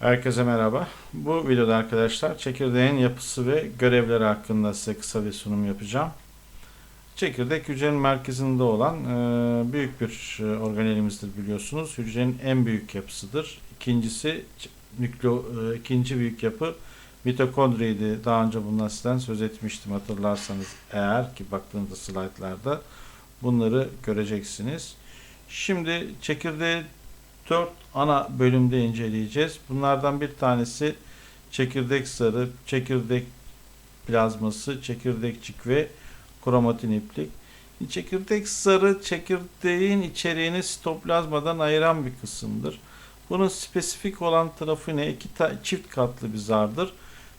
Herkese merhaba. Bu videoda arkadaşlar çekirdeğin yapısı ve görevleri hakkında size kısa bir sunum yapacağım. Çekirdek hücrenin merkezinde olan e, büyük bir e, organelimizdir biliyorsunuz. Hücrenin en büyük yapısıdır. İkincisi nüklo, e, ikinci büyük yapı mitokondriydi. Daha önce bundan sizden söz etmiştim hatırlarsanız eğer ki baktığınızda slaytlarda bunları göreceksiniz. Şimdi çekirdeği 4 ana bölümde inceleyeceğiz. Bunlardan bir tanesi çekirdek sarı, çekirdek plazması, çekirdekçik ve kromatin iplik. Çekirdek sarı çekirdeğin içeriğini sitoplazmadan ayıran bir kısımdır. Bunun spesifik olan tarafı ne? İki ta- çift katlı bir zardır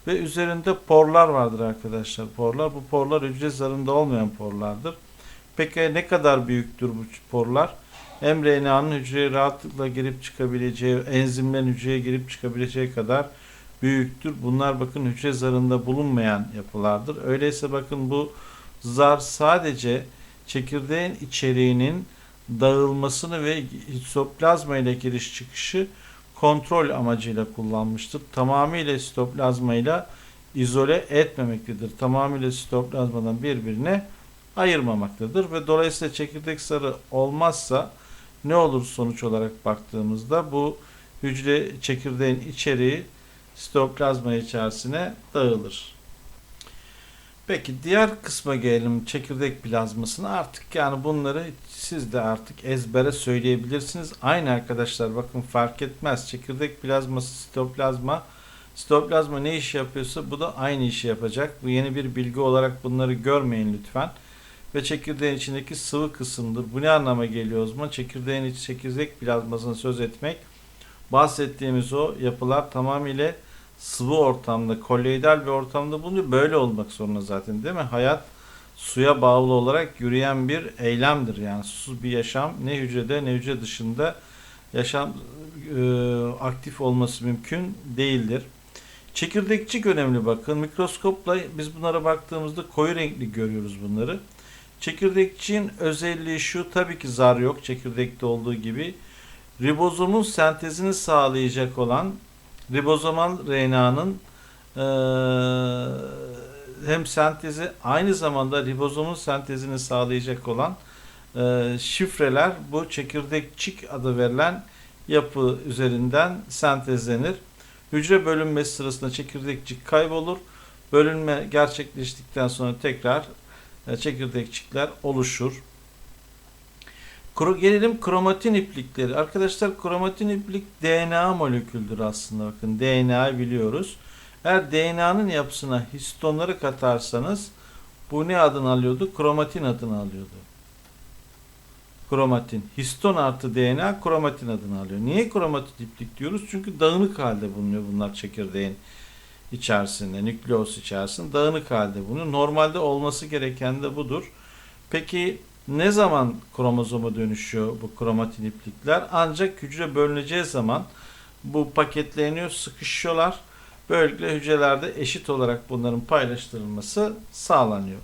ve üzerinde porlar vardır arkadaşlar. Porlar bu porlar hücre zarında olmayan porlardır. Peki ne kadar büyüktür bu porlar? mRNA'nın hücreye rahatlıkla girip çıkabileceği, enzimlerin hücreye girip çıkabileceği kadar büyüktür. Bunlar bakın hücre zarında bulunmayan yapılardır. Öyleyse bakın bu zar sadece çekirdeğin içeriğinin dağılmasını ve hitoplazma ile giriş çıkışı kontrol amacıyla kullanmıştır. Tamamıyla sitoplazma izole etmemektedir. Tamamıyla sitoplazmadan birbirine ayırmamaktadır ve dolayısıyla çekirdek sarı olmazsa ne olur sonuç olarak baktığımızda bu hücre çekirdeğin içeriği sitoplazma içerisine dağılır. Peki diğer kısma gelelim çekirdek plazmasına artık yani bunları siz de artık ezbere söyleyebilirsiniz. Aynı arkadaşlar bakın fark etmez çekirdek plazması sitoplazma sitoplazma ne iş yapıyorsa bu da aynı işi yapacak. Bu yeni bir bilgi olarak bunları görmeyin lütfen ve çekirdeğin içindeki sıvı kısımdır. Bu ne anlama geliyor o zaman? Çekirdeğin içi çekirdek plazmasını söz etmek. Bahsettiğimiz o yapılar tamamıyla sıvı ortamda, koloidal bir ortamda bulunuyor. Böyle olmak zorunda zaten değil mi? Hayat suya bağlı olarak yürüyen bir eylemdir. Yani susuz bir yaşam ne hücrede ne hücre dışında yaşam e, aktif olması mümkün değildir. Çekirdekçik önemli bakın. Mikroskopla biz bunlara baktığımızda koyu renkli görüyoruz bunları. Çekirdekçiğin özelliği şu tabii ki zar yok çekirdekte olduğu gibi. Ribozomun sentezini sağlayacak olan ribozomal RNA'nın eee, hem sentezi aynı zamanda ribozomun sentezini sağlayacak olan eee, şifreler bu çekirdekçik adı verilen yapı üzerinden sentezlenir. Hücre bölünmesi sırasında çekirdekçik kaybolur. Bölünme gerçekleştikten sonra tekrar e, çekirdekçikler oluşur. Gelelim kromatin iplikleri. Arkadaşlar kromatin iplik DNA moleküldür aslında. Bakın DNA biliyoruz. Eğer DNA'nın yapısına histonları katarsanız bu ne adını alıyordu? Kromatin adını alıyordu. Kromatin. Histon artı DNA kromatin adını alıyor. Niye kromatin iplik diyoruz? Çünkü dağınık halde bulunuyor bunlar çekirdeğin içerisinde, nükleus içerisinde dağınık halde bunu. Normalde olması gereken de budur. Peki ne zaman kromozoma dönüşüyor bu kromatin iplikler? Ancak hücre bölüneceği zaman bu paketleniyor, sıkışıyorlar. Böylelikle hücrelerde eşit olarak bunların paylaştırılması sağlanıyor.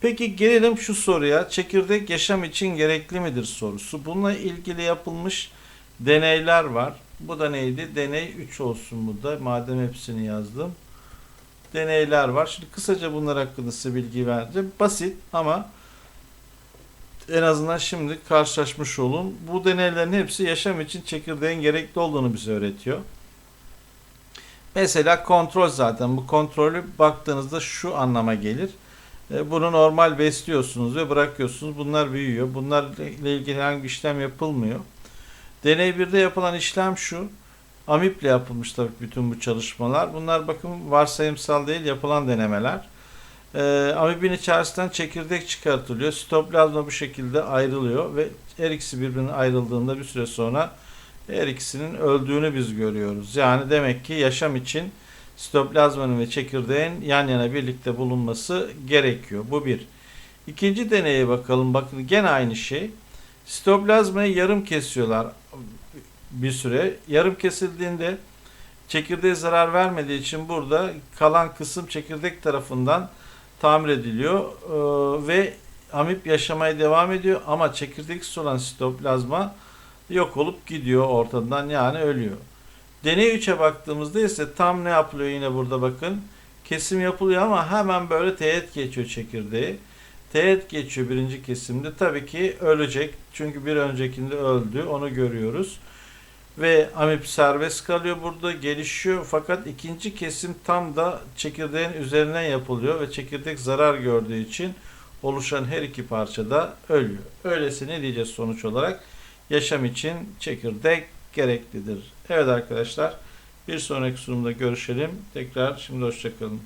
Peki gelelim şu soruya. Çekirdek yaşam için gerekli midir sorusu. Bununla ilgili yapılmış deneyler var. Bu da neydi? Deney 3 olsun bu da. Madem hepsini yazdım. Deneyler var. Şimdi kısaca bunlar hakkında size bilgi vereceğim. Basit ama en azından şimdi karşılaşmış olun. Bu deneylerin hepsi yaşam için çekirdeğin gerekli olduğunu bize öğretiyor. Mesela kontrol zaten. Bu kontrolü baktığınızda şu anlama gelir. E, Bunu normal besliyorsunuz ve bırakıyorsunuz. Bunlar büyüyor. Bunlarla ilgili herhangi bir işlem yapılmıyor. Deney 1'de yapılan işlem şu. Amiple yapılmış tabii bütün bu çalışmalar. Bunlar bakın varsayımsal değil yapılan denemeler. Ee, amibin içerisinden çekirdek çıkartılıyor. Sitoplazma bu şekilde ayrılıyor ve her ikisi birbirine ayrıldığında bir süre sonra her ikisinin öldüğünü biz görüyoruz. Yani demek ki yaşam için sitoplazmanın ve çekirdeğin yan yana birlikte bulunması gerekiyor. Bu bir. İkinci deneye bakalım. Bakın gene aynı şey. Sitoplazmayı yarım kesiyorlar bir süre. Yarım kesildiğinde çekirdeğe zarar vermediği için burada kalan kısım çekirdek tarafından tamir ediliyor Ee, ve amip yaşamaya devam ediyor ama çekirdeksiz olan sitoplazma yok olup gidiyor ortadan yani ölüyor. Deney 3'e baktığımızda ise tam ne yapılıyor yine burada bakın. Kesim yapılıyor ama hemen böyle teğet geçiyor çekirdeği. Teğet geçiyor birinci kesimde. Tabii ki ölecek. Çünkü bir öncekinde öldü. Onu görüyoruz. Ve amip serbest kalıyor burada gelişiyor. Fakat ikinci kesim tam da çekirdeğin üzerine yapılıyor ve çekirdek zarar gördüğü için oluşan her iki parça da ölüyor. Öyleyse ne diyeceğiz sonuç olarak? Yaşam için çekirdek gereklidir. Evet arkadaşlar bir sonraki sunumda görüşelim. Tekrar şimdi hoşçakalın.